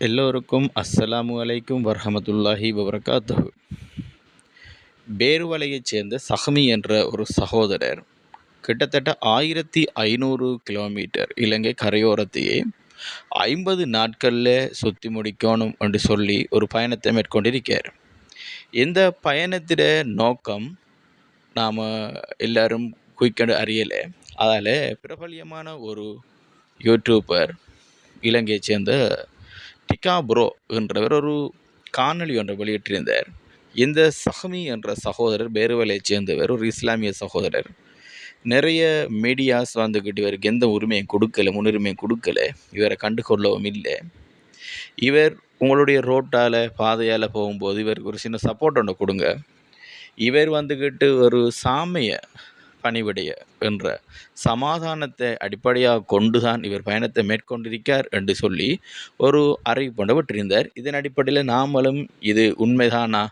எல்லோருக்கும் அஸ்ஸலாமு அலைக்கும் வரஹமத்துல்லாஹி வபரகாத்து பேருவலையைச் சேர்ந்த சஹமி என்ற ஒரு சகோதரர் கிட்டத்தட்ட ஆயிரத்தி ஐநூறு கிலோமீட்டர் இலங்கை கரையோரத்தையே ஐம்பது நாட்களில் சுற்றி முடிக்கணும் என்று சொல்லி ஒரு பயணத்தை மேற்கொண்டிருக்கார் இந்த பயணத்திட நோக்கம் நாம் எல்லாரும் குயிக்கண்டு அறியலை. அதால் பிரபலியமான ஒரு யூடியூபர் இலங்கையைச் சேர்ந்த டிகா ப்ரோ என்றவர் ஒரு காணொளி ஒன்றை வெளியிட்டிருந்தார். இந்த சஹமி என்ற சகோதரர் பேருவலையைச் சேர்ந்தவர் ஒரு இஸ்லாமிய சகோதரர். நிறைய மீடியாஸ் வந்துக்கிட்டு இவருக்கு எந்த உரிமையும் கொடுக்கல முன்னுரிமையும் கொடுக்கல. இவரை கண்டுகொள்ளவும் இல்லை. இவர் உங்களுடைய ரோட்டால் பாதையால் போகும்போது இவருக்கு ஒரு சின்ன சப்போர்ட் ஒன்று கொடுங்க. இவர் வந்துக்கிட்டு ஒரு சாமியை பணிவிடைய என்ற சமாதானத்தை அடிப்படையாக கொண்டு தான் இவர் பயணத்தை மேற்கொண்டிருக்கார் என்று சொல்லி ஒரு அறிவிப்பு விட்டிருந்தார் இதன் அடிப்படையில் நாமளும் இது உண்மைதானா?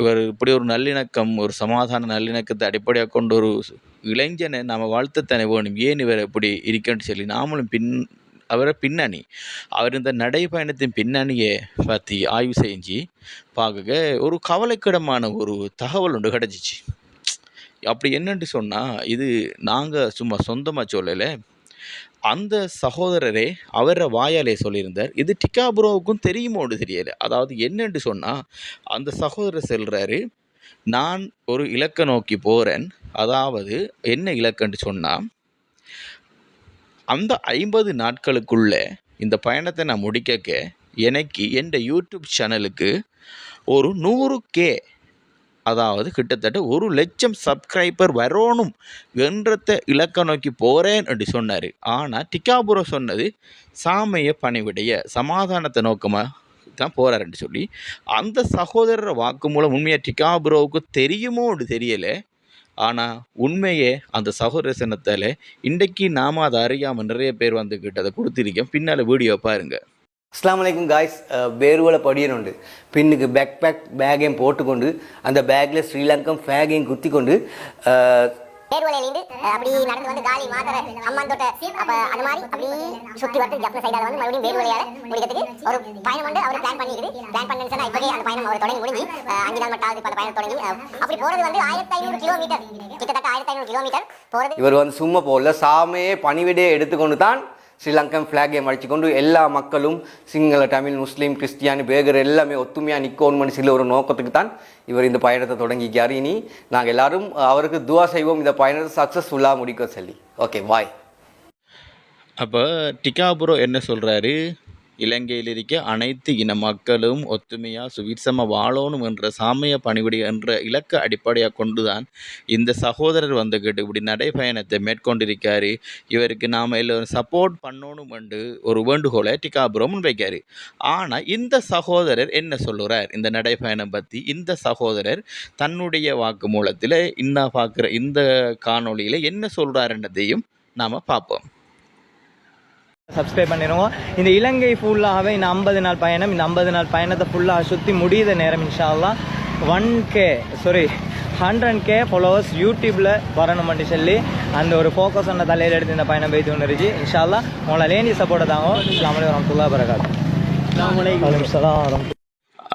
இவர் இப்படி ஒரு நல்லிணக்கம் ஒரு சமாதான நல்லிணக்கத்தை அடிப்படையாக கொண்டு ஒரு இளைஞனை நாம் வாழ்த்தத்தனை வேணும். ஏன் இவர் இப்படி இருக்கன்னு சொல்லி நாமளும் பின் அவரை பின்னணி அவர் இந்த நடைப்பயணத்தின் பின்னணியை பற்றி ஆய்வு செஞ்சு பார்க்க ஒரு கவலைக்கிடமான ஒரு தகவல் ஒன்று கிடச்சிச்சு. அப்படி என்னன்னு சொன்னால் இது நாங்கள் சும்மா சொந்தமாக சொல்லலை. அந்த சகோதரரே அவர வாயாலே சொல்லியிருந்தார். இது டிகாபுரோவுக்கும் தெரியுமோடு தெரியலை. அதாவது என்னென்று சொன்னால் அந்த சகோதரர் செல்கிறாரு நான் ஒரு இலக்கை நோக்கி போகிறேன் அதாவது என்ன இலக்குன்னு சொன்னால் அந்த ஐம்பது நாட்களுக்குள்ளே இந்த பயணத்தை நான் முடிக்க எனக்கு என் யூடியூப் சேனலுக்கு ஒரு நூறு கே அதாவது கிட்டத்தட்ட ஒரு லட்சம் சப்ஸ்கிரைபர் வரணும் என்றத்தை இலக்க நோக்கி போகிறேன் என்று சொன்னார். ஆனால் டிக்காபுரோ சொன்னது சாமைய பணிவிடைய சமாதானத்தை நோக்கமாக தான் போகிறாருன்னு சொல்லி அந்த சகோதரர் வாக்குமூலம் உண்மையாக டிக்காபுரோவுக்கு தெரியுமோன்னு தெரியலை. ஆனால் உண்மையே அந்த சகோதர சின்னத்தால் இன்றைக்கு நாம் அதை அறியாமல் நிறைய பேர் வந்துக்கிட்டு அதை கொடுத்துருக்கேன். பின்னால் வீடியோ பாருங்கள் காய்ஸ் பேருவலை படியனுண்டு பின்னுக்கு பேக் பேக் பேக்கையும் போட்டுக்கொண்டு அந்த பேக்கில் ஸ்ரீலங்கம் ஃபேகையும் குத்தி கொண்டு பேர்வலையிலிருந்து அப்படி நடந்து வந்து காலி மாதர அம்மான் தோட்ட அப்ப அந்த மாதிரி அப்படி சுத்தி வந்து ஜப்ன சைடால வந்து மறுபடியும் பேர்வலையால முடிக்கிறதுக்கு ஒரு பயணம் வந்து அவர் பிளான் பண்ணிக்குது பிளான் பண்ணி சொன்னா இப்போதே அந்த பயணம் அவர் தொடங்கி முடிஞ்சு அஞ்சு நாள் மட்டாவது அந்த பயணம் தொடங்கி. அப்படி போறது வந்து ஆயிரத்தி ஐநூறு கிலோமீட்டர் கிட்டத்தட்ட ஆயிரத்தி ஐநூறு கிலோமீட்டர் போறது. இவர் வந்து சும்மா போகல சாமையே பணிவிடையை எடுத்துக்கொண்டு தான் ஸ்ரீலங்கன் ஃப்ளாகை கொண்டு எல்லா மக்களும் சிங்கள தமிழ் முஸ்லீம் கிறிஸ்டியானி பேகர் எல்லாமே ஒத்துமையாக நிற்கணும்னு சில ஒரு நோக்கத்துக்கு தான் இவர் இந்த பயணத்தை தொடங்கிக்கார் இனி நாங்கள் எல்லாரும் அவருக்கு துவா செய்வோம். இந்த பயணத்தை சக்ஸஸ்ஃபுல்லாக முடிக்க சொல்லி. ஓகே பாய் அப்போ டிகாபுரோ என்ன சொல்கிறாரு இலங்கையில் இருக்க அனைத்து இன மக்களும் ஒத்துமையாக சுவிட்சமாக வாழணும் என்ற சாமிய பணிவிடை என்ற இலக்க அடிப்படையாக கொண்டு தான் இந்த சகோதரர் வந்துக்கிட்டு இப்படி நடைப்பயணத்தை மேற்கொண்டிருக்காரு. இவருக்கு நாம் எல்லோரும் சப்போர்ட் பண்ணணும் என்று ஒரு வேண்டுகோளை டிகாபுரம் வைக்கார் ஆனால் இந்த சகோதரர் என்ன சொல்லுறார்? இந்த நடைப்பயணம் பற்றி இந்த சகோதரர் தன்னுடைய வாக்கு மூலத்தில் இன்னும் பார்க்குற இந்த காணொளியில் என்ன சொல்கிறாருன்றதையும் நாம் பார்ப்போம். சப்ஸ்கிரைப் பண்ணிடுவோம் இந்த இலங்கை ஃபுல்லாகவே இந்த ஐம்பது நாள் பயணம் இந்த ஐம்பது நாள் பயணத்தை ஃபுல்லாக சுற்றி முடியுத நேரம் இன்ஷால்லா one K sorry hundred K followers யூடியூப்பில் வரணும்னு சொல்லி அந்த ஒரு ஃபோக்கஸ் ஒன்று தலையில் எடுத்து இந்த பயணம் ஒன்று இருந்துச்சு இன்ஷால்லா உங்களை லேண்டி சப்போர்ட்டை தாங்க. இஸ்லாமலி வரமத்துல்லா பரகாத் சலாம்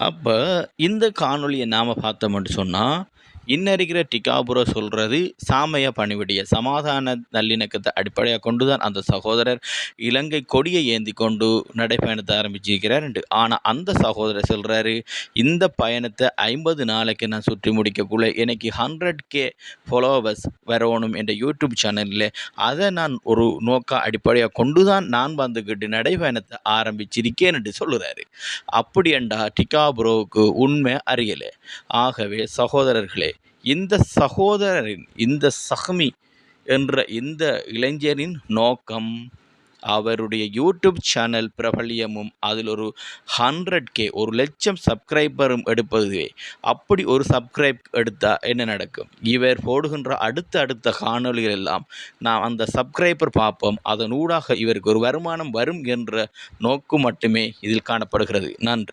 அப்போ இந்த காணொளியை நாம் பார்த்தோம்னு சொன்னால் இன்ன இருக்கிற டிகாபுரோ சொல்கிறது சாமைய பணிவிடைய சமாதான நல்லிணக்கத்தை அடிப்படையாக கொண்டு தான் அந்த சகோதரர் இலங்கை கொடியை ஏந்தி கொண்டு நடைப்பயணத்தை ஆரம்பிச்சிருக்கிறார் ஆனால் அந்த சகோதரர் சொல்கிறாரு இந்த பயணத்தை ஐம்பது நாளைக்கு நான் சுற்றி முடிக்கக்குள்ள எனக்கு ஹண்ட்ரட் கே ஃபாலோவர்ஸ் வரணும் என்ற யூடியூப் சேனலில். அதை நான் ஒரு நோக்க அடிப்படையாக கொண்டு தான் நான் வந்துக்கிட்டு நடைப்பயணத்தை ஆரம்பிச்சிருக்கேன் என்று அப்படி என்றா டிகாபுரோவுக்கு உண்மை அறியலை. ஆகவே சகோதரர்களே இந்த சகோதரரின் இந்த சஹ்மி என்ற இந்த இளைஞரின் நோக்கம் அவருடைய யூடியூப் சேனல் பிரபல்யமும் அதில் ஒரு ஹண்ட்ரட் கே ஒரு லட்சம் சப்ஸ்கிரைபரும் எடுப்பதுவே. அப்படி ஒரு சப்ஸ்கிரைப் எடுத்தால் என்ன நடக்கும்? இவர் போடுகின்ற அடுத்த அடுத்த காணொலிகள் எல்லாம் நாம் அந்த சப்ஸ்கிரைபர் பார்ப்போம். அதன் ஊடாக இவருக்கு ஒரு வருமானம் வரும் என்ற நோக்கு மட்டுமே இதில் காணப்படுகிறது. நன்றி.